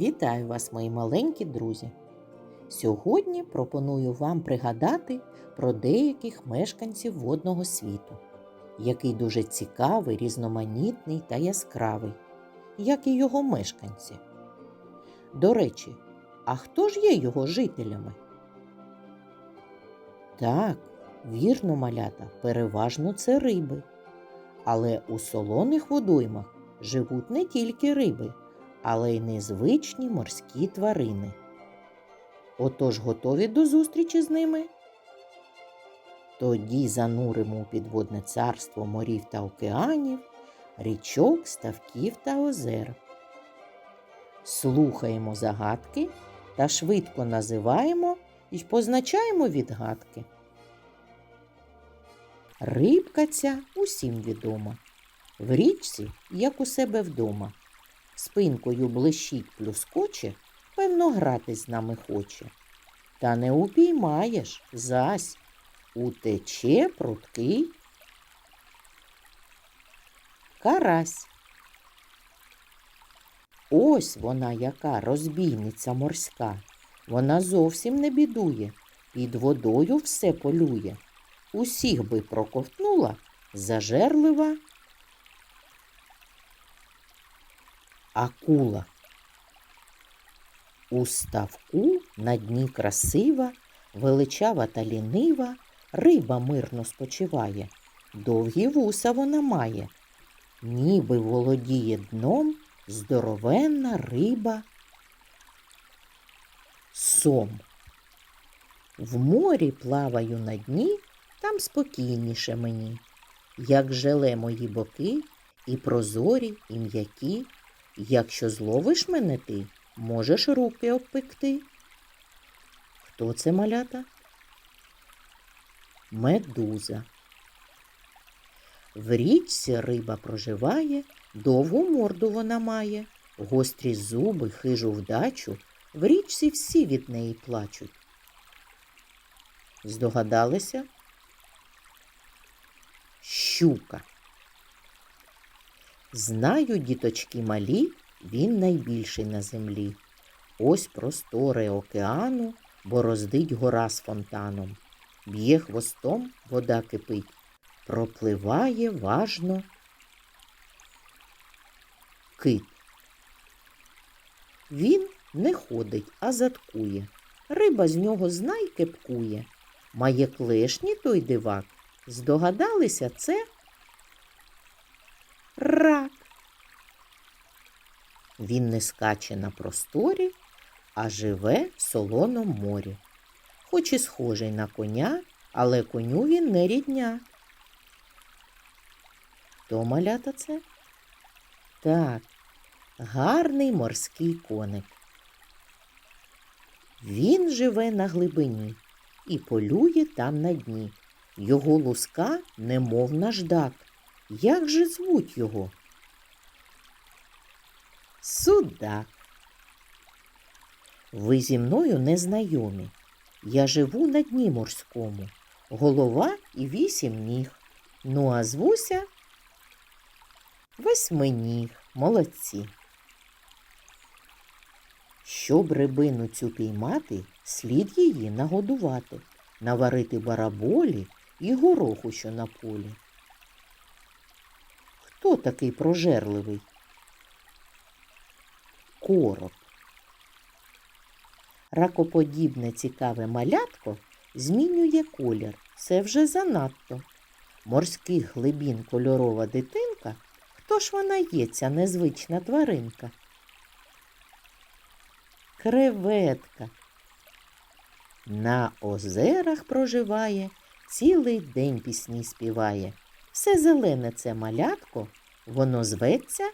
Вітаю вас, мої маленькі друзі! Сьогодні пропоную вам пригадати про деяких мешканців водного світу, який дуже цікавий, різноманітний та яскравий, як і його мешканці. До речі, а хто ж є його жителями? Так, вірно, малята, переважно це риби. Але у солоних водоймах живуть не тільки риби але й незвичні морські тварини. Отож готові до зустрічі з ними? Тоді зануримо у підводне царство морів та океанів, річок, ставків та озер. Слухаємо загадки та швидко називаємо і позначаємо відгадки. Рибка ця усім відома. В річці, як у себе вдома спинкою блищить плюскоче, певно, грати з нами хоче. Та не упіймаєш зась утече пруткий карась. Ось вона яка розбійниця морська. Вона зовсім не бідує, під водою все полює. Усіх би проковтнула зажерлива акула. У ставку на дні красива, величава та лінива, риба мирно спочиває, довгі вуса вона має, ніби володіє дном здоровенна риба. Сом. В морі плаваю на дні, там спокійніше мені, як желе мої боки, і прозорі, і м'які. Якщо зловиш мене ти, можеш руки обпекти. Хто це малята? Медуза. В річці риба проживає, довгу морду вона має, гострі зуби, хижу вдачу, в річці всі від неї плачуть. Здогадалися? Щука. Знаю, діточки малі, він найбільший на землі. Ось простори океану, бороздить гора з фонтаном. Б'є хвостом, вода кипить, пропливає важно кит. Він не ходить, а заткує. Риба з нього знай кепкує. Має клешні той дивак. Здогадалися це? Рак. Він не скаче на просторі, а живе в солоном морі. Хоч і схожий на коня, але коню він не рідня. Хто малята це? Так, гарний морський коник. Він живе на глибині і полює там на дні. Його луска немов наждак. Як же звуть його? Судак. Ви зі мною не знайомі. Я живу на дні морському, голова і вісім ніг. Ну, а звуся восьминіг, молодці. Щоб рибину цю піймати, слід її нагодувати, наварити бараболі і гороху, що на полі. Хто такий прожерливий? Короб. Ракоподібне цікаве малятко змінює колір. Це вже занадто. Морських глибін кольорова дитинка. Хто ж вона є, ця незвична тваринка? Креветка. На озерах проживає, цілий день пісні співає. Все зелене це малятко, воно зветься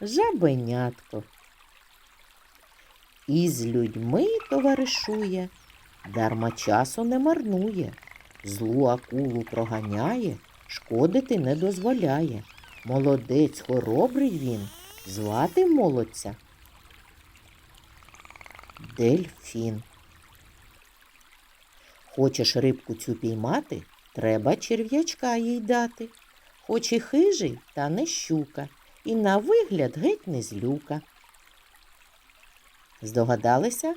жабенятко. І з людьми товаришує, дарма часу не марнує, злу акулу проганяє, шкодити не дозволяє. Молодець хоробрий він, звати молодця. Дельфін. Хочеш рибку цю піймати? Треба черв'ячка їй дати. Хоч і хижий, та не щука, і на вигляд геть не злюка. Здогадалися?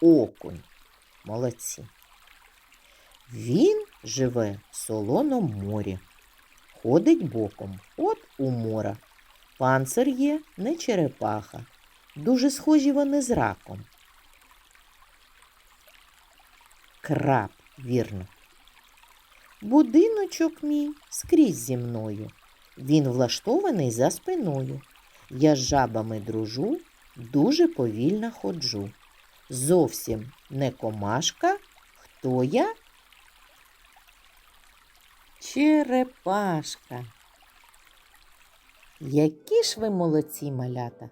Окунь. Молодці. Він живе в солоному морі, ходить боком, от у мора. Панцир є не черепаха. Дуже схожі вони з раком. Краб, вірно. Будиночок мій скрізь зі мною. Він влаштований за спиною. Я з жабами дружу, дуже повільно ходжу. Зовсім не комашка. Хто я? Черепашка. Які ж ви молодці, малята!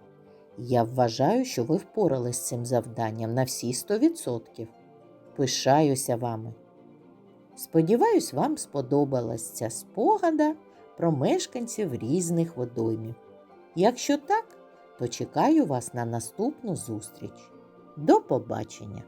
Я вважаю, що ви впорались з цим завданням на всі 100%. Пишаюся вами. Сподіваюсь, вам сподобалась ця спогада про мешканців різних водоймів. Якщо так, то чекаю вас на наступну зустріч. До побачення!